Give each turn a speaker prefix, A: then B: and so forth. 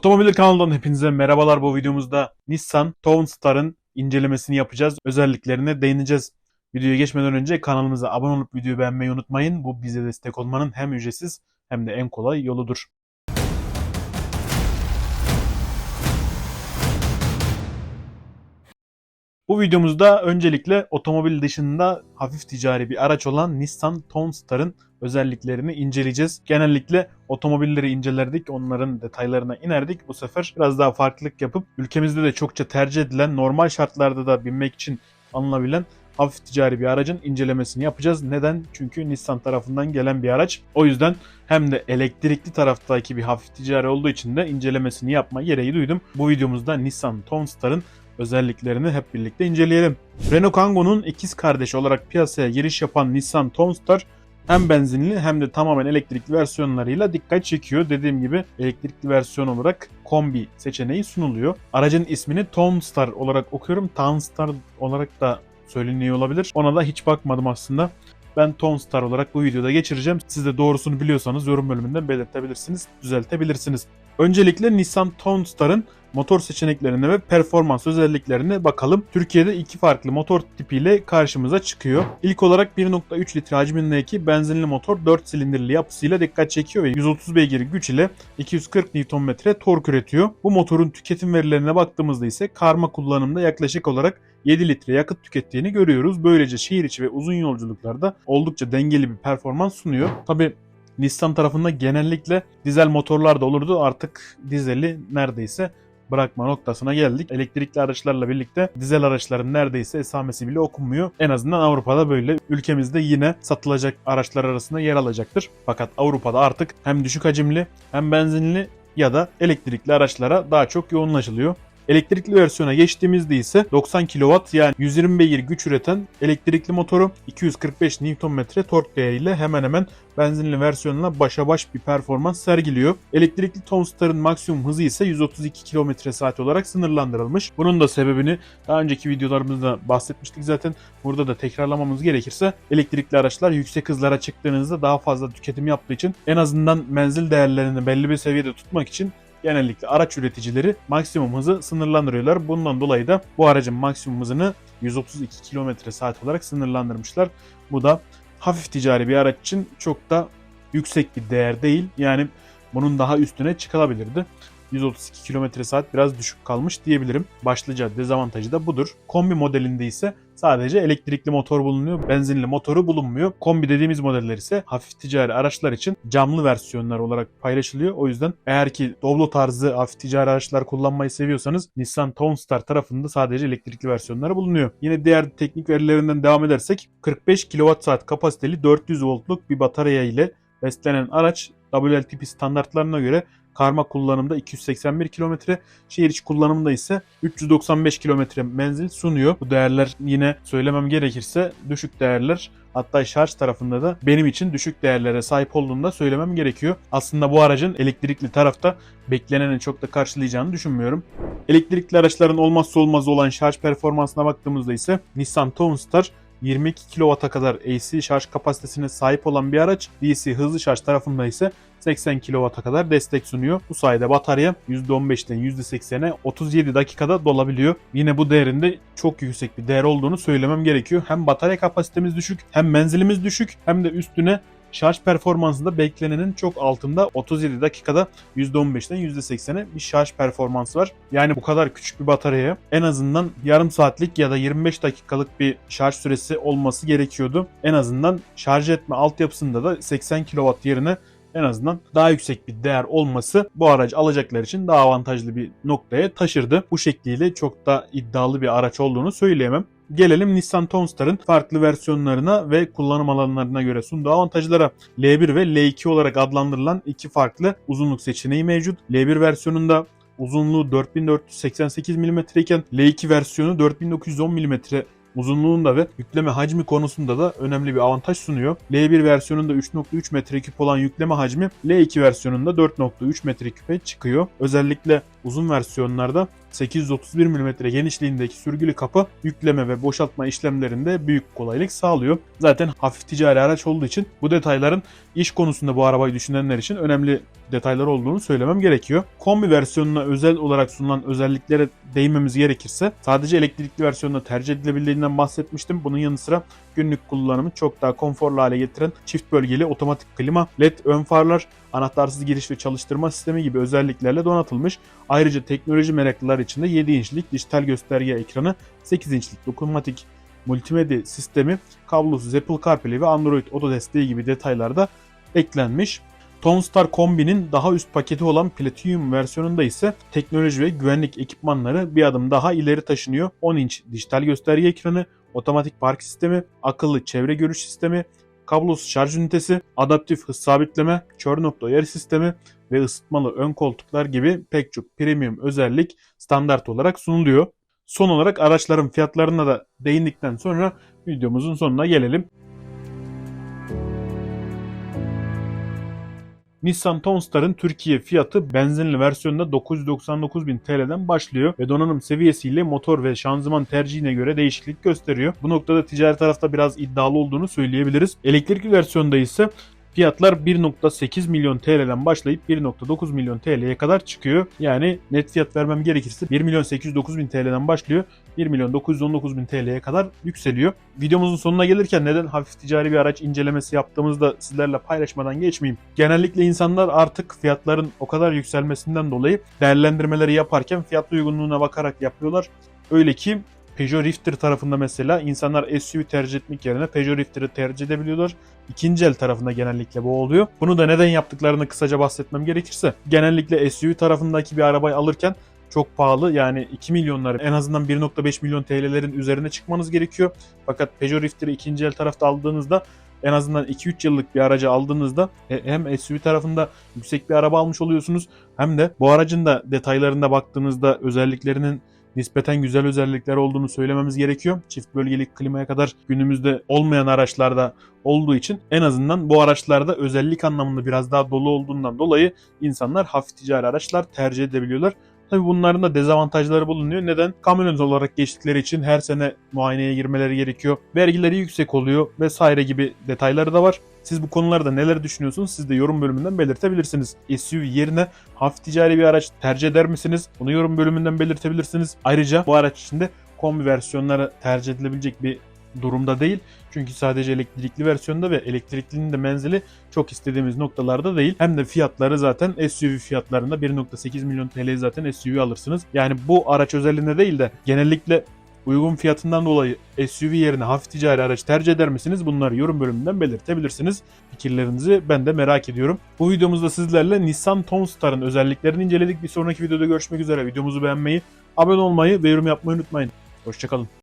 A: Otomobil kanalından hepinize merhabalar bu videomuzda Nissan Townstar'ın incelemesini yapacağız. Özelliklerine değineceğiz. Videoya geçmeden önce kanalımıza abone olup videoyu beğenmeyi unutmayın. Bu bize destek olmanın hem ücretsiz hem de en kolay yoludur. Bu videomuzda öncelikle otomobil dışında hafif ticari bir araç olan Nissan Townstar'ın özelliklerini inceleyeceğiz. Genellikle otomobilleri incelerdik, onların detaylarına inerdik. Bu sefer biraz daha farklılık yapıp ülkemizde de çokça tercih edilen, normal şartlarda da binmek için alınabilen hafif ticari bir aracın incelemesini yapacağız. Neden? Çünkü Nissan tarafından gelen bir araç. O yüzden hem de elektrikli taraftaki bir hafif ticari olduğu için de incelemesini yapma gereği duydum. Bu videomuzda Nissan Townstar'ın özelliklerini hep birlikte inceleyelim. Renault Kangoo'nun ikiz kardeşi olarak piyasaya giriş yapan Nissan Townstar hem benzinli hem de tamamen elektrikli versiyonlarıyla dikkat çekiyor. Dediğim gibi elektrikli versiyon olarak kombi seçeneği sunuluyor. Aracın ismini Townstar olarak okuyorum. Townstar olarak da söyleniyor olabilir. Ona da hiç bakmadım aslında. Ben Townstar olarak bu videoda geçireceğim. Siz de doğrusunu biliyorsanız yorum bölümünden belirtebilirsiniz, düzeltebilirsiniz. Öncelikle Nissan Townstar'ın motor seçeneklerine ve performans özelliklerine bakalım. Türkiye'de iki farklı motor tipiyle karşımıza çıkıyor. İlk olarak 1.3 litre hacmindeki benzinli motor 4 silindirli yapısıyla dikkat çekiyor ve 130 beygir güç ile 240 Nm tork üretiyor. Bu motorun tüketim verilerine baktığımızda ise karma kullanımda yaklaşık olarak 7 litre yakıt tükettiğini görüyoruz. Böylece şehir içi ve uzun yolculuklarda oldukça dengeli bir performans sunuyor. Tabi Nissan tarafında genellikle dizel motorlar da olurdu. Artık dizeli neredeyse bırakma noktasına geldik. Elektrikli araçlarla birlikte dizel araçların neredeyse esamesi bile okunmuyor. En azından Avrupa'da böyle. Ülkemizde yine satılacak araçlar arasında yer alacaktır. Fakat Avrupa'da artık hem düşük hacimli hem benzinli ya da elektrikli araçlara daha çok yoğunlaşılıyor. Elektrikli versiyona geçtiğimizde ise 90 kW yani 120 beygir güç üreten elektrikli motoru 245 Nm tork değeriyle hemen hemen benzinli versiyonla başa baş bir performans sergiliyor. Elektrikli Townstar'ın maksimum hızı ise 132 km saat olarak sınırlandırılmış. Bunun da sebebini daha önceki videolarımızda bahsetmiştik zaten. Burada da tekrarlamamız gerekirse elektrikli araçlar yüksek hızlara çıktığınızda daha fazla tüketim yaptığı için en azından menzil değerlerini belli bir seviyede tutmak için genellikle araç üreticileri maksimum hızı sınırlandırıyorlar. Bundan dolayı da bu aracın maksimum hızını 132 km saat olarak sınırlandırmışlar. Bu da hafif ticari bir araç için çok da yüksek bir değer değil. Yani bunun daha üstüne çıkılabilirdi. 132 km saat biraz düşük kalmış diyebilirim. Başlıca dezavantajı da budur. Kombi modelinde ise sadece elektrikli motor bulunuyor. Benzinli motoru bulunmuyor. Kombi dediğimiz modeller ise hafif ticari araçlar için camlı versiyonlar olarak paylaşılıyor. O yüzden eğer ki Doblo tarzı hafif ticari araçlar kullanmayı seviyorsanız Nissan Townstar tarafında sadece elektrikli versiyonları bulunuyor. Yine diğer teknik verilerinden devam edersek 45 kWh kapasiteli 400 voltluk bir batarya ile beslenen araç WLTP standartlarına göre karma kullanımda 281 km, şehir içi kullanımda ise 395 km menzil sunuyor. Bu değerler yine söylemem gerekirse düşük değerler. Hatta şarj tarafında da benim için düşük değerlere sahip olduğunu da söylemem gerekiyor. Aslında bu aracın elektrikli tarafta bekleneni çok da karşılayacağını düşünmüyorum. Elektrikli araçların olmazsa olmazı olan şarj performansına baktığımızda ise Nissan Townstar 22 kW'a kadar AC şarj kapasitesine sahip olan bir araç. DC hızlı şarj tarafında ise 80 kW'a kadar destek sunuyor. Bu sayede batarya %15'ten %80'e 37 dakikada dolabiliyor. Yine bu değerinde çok yüksek bir değer olduğunu söylemem gerekiyor. Hem batarya kapasitemiz düşük, hem menzilimiz düşük, hem de üstüne şarj performansında beklenenin çok altında 37 dakikada %15'ten %80'e bir şarj performansı var. Yani bu kadar küçük bir bataryaya en azından yarım saatlik ya da 25 dakikalık bir şarj süresi olması gerekiyordu. En azından şarj etme altyapısında da 80 kW yerine en azından daha yüksek bir değer olması bu aracı alacaklar için daha avantajlı bir noktaya taşırdı. Bu şekliyle çok da iddialı bir araç olduğunu söyleyemem. Gelelim Nissan Townstar'ın farklı versiyonlarına ve kullanım alanlarına göre sunduğu avantajlara. L1 ve L2 olarak adlandırılan iki farklı uzunluk seçeneği mevcut. L1 versiyonunda uzunluğu 4488 mm iken L2 versiyonu 4910 mm uzunluğunda ve yükleme hacmi konusunda da önemli bir avantaj sunuyor. L1 versiyonunda 3.3 metreküp olan yükleme hacmi L2 versiyonunda 4.3 metreküpe çıkıyor. Özellikle uzun versiyonlarda 831 mm genişliğindeki sürgülü kapı yükleme ve boşaltma işlemlerinde büyük kolaylık sağlıyor. Zaten hafif ticari araç olduğu için bu detayların iş konusunda bu arabayı düşünenler için önemli detaylar olduğunu söylemem gerekiyor. Kombi versiyonuna özel olarak sunulan özelliklere değinmemiz gerekirse sadece elektrikli versiyonda tercih edilebildiğinden bahsetmiştim. Bunun yanı sıra günlük kullanımı çok daha konforlu hale getiren çift bölgeli otomatik klima, led ön farlar, anahtarsız giriş ve çalıştırma sistemi gibi özelliklerle donatılmış. Ayrıca teknoloji meraklılar için de 7 inçlik dijital gösterge ekranı, 8 inçlik dokunmatik multimedya sistemi, kablosuz Apple CarPlay ve Android Auto desteği gibi detaylar da eklenmiş. Tonstar kombinin daha üst paketi olan Platinum versiyonunda ise teknoloji ve güvenlik ekipmanları bir adım daha ileri taşınıyor. 10 inç dijital gösterge ekranı, otomatik park sistemi, akıllı çevre görüş sistemi, kablosuz şarj ünitesi, adaptif hız sabitleme, kör nokta uyarı sistemi ve ısıtmalı ön koltuklar gibi pek çok premium özellik standart olarak sunuluyor. Son olarak araçların fiyatlarına da değindikten sonra videomuzun sonuna gelelim. Nissan Tonstar'ın Türkiye fiyatı benzinli versiyonunda 999.000 TL'den başlıyor ve donanım seviyesiyle motor ve şanzıman tercihine göre değişiklik gösteriyor. Bu noktada ticari tarafta biraz iddialı olduğunu söyleyebiliriz. Elektrikli versiyonda ise Fiyatlar 1.8 milyon TL'den başlayıp 1.9 milyon TL'ye kadar çıkıyor. Yani net fiyat vermem gerekirse 1 milyon 809 bin TL'den başlıyor. 1 milyon 919 bin TL'ye kadar yükseliyor. Videomuzun sonuna gelirken neden hafif ticari bir araç incelemesi yaptığımızda sizlerle paylaşmadan geçmeyeyim. Genellikle insanlar artık fiyatların o kadar yükselmesinden dolayı değerlendirmeleri yaparken fiyat uygunluğuna bakarak yapıyorlar. Öyle ki Peugeot Rifter tarafında mesela insanlar SUV tercih etmek yerine Peugeot Rifter'ı tercih edebiliyorlar. İkinci el tarafında genellikle bu oluyor. Bunu da neden yaptıklarını kısaca bahsetmem gerekirse genellikle SUV tarafındaki bir arabayı alırken çok pahalı yani 2 milyonlar en azından 1.5 milyon TL'lerin üzerine çıkmanız gerekiyor. Fakat Peugeot Rifter'ı ikinci el tarafta aldığınızda en azından 2-3 yıllık bir aracı aldığınızda e, hem SUV tarafında yüksek bir araba almış oluyorsunuz hem de bu aracın da detaylarında baktığınızda özelliklerinin nispeten güzel özellikler olduğunu söylememiz gerekiyor. Çift bölgeli klimaya kadar günümüzde olmayan araçlarda olduğu için en azından bu araçlarda özellik anlamında biraz daha dolu olduğundan dolayı insanlar hafif ticari araçlar tercih edebiliyorlar. Tabi bunların da dezavantajları bulunuyor. Neden? Kamyonet olarak geçtikleri için her sene muayeneye girmeleri gerekiyor. Vergileri yüksek oluyor vesaire gibi detayları da var. Siz bu konularda neler düşünüyorsunuz? Siz de yorum bölümünden belirtebilirsiniz. SUV yerine hafif ticari bir araç tercih eder misiniz? Bunu yorum bölümünden belirtebilirsiniz. Ayrıca bu araç içinde kombi versiyonları tercih edilebilecek bir durumda değil. Çünkü sadece elektrikli versiyonda ve elektriklinin de menzili çok istediğimiz noktalarda değil. Hem de fiyatları zaten SUV fiyatlarında 1.8 milyon TL zaten SUV alırsınız. Yani bu araç özelliğinde değil de genellikle uygun fiyatından dolayı SUV yerine hafif ticari araç tercih eder misiniz? Bunları yorum bölümünden belirtebilirsiniz. Fikirlerinizi ben de merak ediyorum. Bu videomuzda sizlerle Nissan Tonstar'ın özelliklerini inceledik. Bir sonraki videoda görüşmek üzere. Videomuzu beğenmeyi, abone olmayı ve yorum yapmayı unutmayın. Hoşçakalın.